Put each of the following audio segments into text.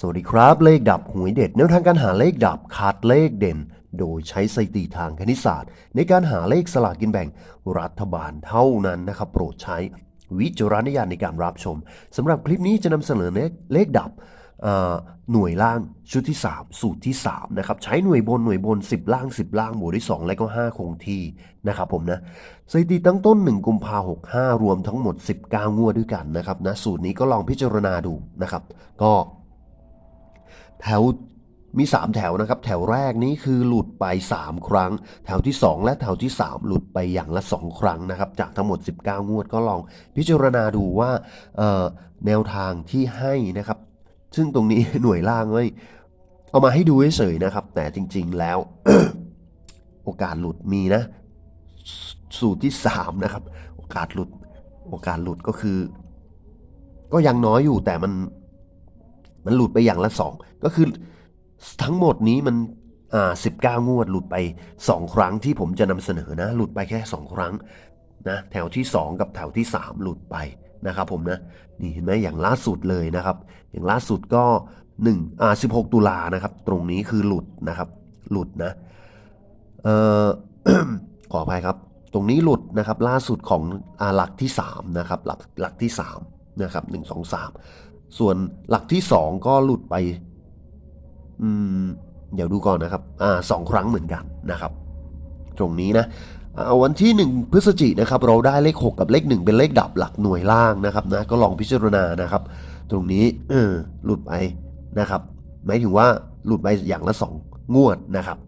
สวัสดีครับ เลขดับหวยเด็ดแนวทางการหาเลขดับขาดเลขเด่น โดยใช้สถิติทางคณิตศาสตร์ ในการหาเลขสลากกินแบ่งรัฐบาลเท่านั้นนะครับโปรดใช้วิจารณญาณในการรับชมสำหรับคลิปนี้จะนำเสนอเลขเลขดับหน่วยล่างชุดที่ 3 สูตรที่3นะครับใช้หน่วยบนหน่วยบน 10 ล่าง 10 ล่างบวกด้วย 2 และก็ 5 คงที่นะครับผมนะสถิติตั้งต้น 1 กุมภาหกห้ารวมทั้งหมด 19 งวดด้วยกันนะครับนะสูตรนี้ก็ลองพิจารณาดูนะครับ ก็ แถวมี 3 แถวนะครับ แถวแรกนี้คือหลุดไป 3 ครั้ง แถวที่ 2 และแถวที่ 3 หลุดไปอย่างละ 2 ครั้งนะครับ จากทั้งหมด 19 งวดก็ลองพิจารณาดูว่าแนวทางที่ให้นะครับ ซึ่งตรงนี้หน่วยล่างไม่เอามาให้ดูเฉยๆนะครับ แต่จริง ๆแล้ว โอกาสหลุดมีนะ สูตรที่ 3 นะครับ โอกาสหลุด โอกาสหลุดก็คือ ก็ยังน้อยอยู่แต่มัน มันหลุดไปอย่างละสองก็คือทั้งหมดนี้มันอ่าสิบเก้างวดหลุดไปสองครั้งที่ผมจะนำเสนอนะ หลุดไปแค่สองครั้งนะแถวที่สองกับแถวที่สามหลุดไปนะครับผมนะนี่เห็นไหมอย่างล่าสุดเลยนะครับ อย่างล่าสุดก็หนึ่งอ่าสิบหกตุลานะครับ ตรงนี้คือหลุดนะครับ หลุดนะเอ่อขออภัยครับ ตรงนี้หลุดนะครับล่าสุดของอาหลักที่สามนะครับหลักหลักที่สามนะครับหนึ่ง ส่วนหลักที่สองก็หลุดไป อืม เดี๋ยวดูก่อนนะครับ อ่าสองครั้งเหมือนกันนะครับ ตรงนี้นะอ่าวันที่ 1 พฤศจิกนะครับเราได้เลข 6 กับเลข 1 เป็นเลขดับหลักหน่วยล่างนะครับนะก็ลองพิจารณานะครับ ตรงนี้เออหลุดไปนะครับหมายถึงว่าหลุดไปอย่างละ 2 งวดนะครับ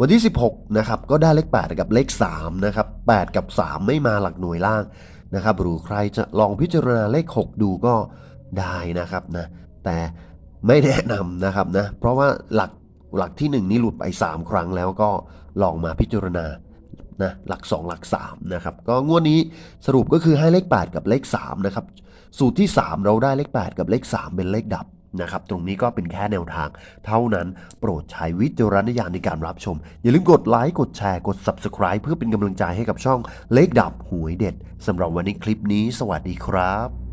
วันที่ 16นะครับก็ได้เลข 8 กับเลข3นะครับ8กับ 3 ไม่มาหลักหน่วยล่าง นะครับ หรือใครจะลองพิจารณาเลข 6 ดูก็ได้นะครับนะ แต่ไม่แนะนำนะครับนะ เพราะว่าหลักหลักที่ 1 นี่หลุดไป 3 ครั้งแล้วก็ลองมาพิจารณานะหลัก 2 หลัก3นะครับก็งวดนี้สรุปก็คือให้เลข 8 กับเลข3นะครับสูตรที่ 3 เราได้เลข 8 กับเลข 3 เป็นเลขดับ นะครับ ตรงนี้ก็เป็นแค่แนวทาง เท่านั้นโปรดใช้วิจารณญาณในการรับชม อย่าลืมกดไลค์ กดแชร์ กด Subscribe เพื่อเป็นกำลังใจให้กับช่องเลขดับหวยเด็ดสำหรับวันนี้คลิปนี้ สวัสดีครับ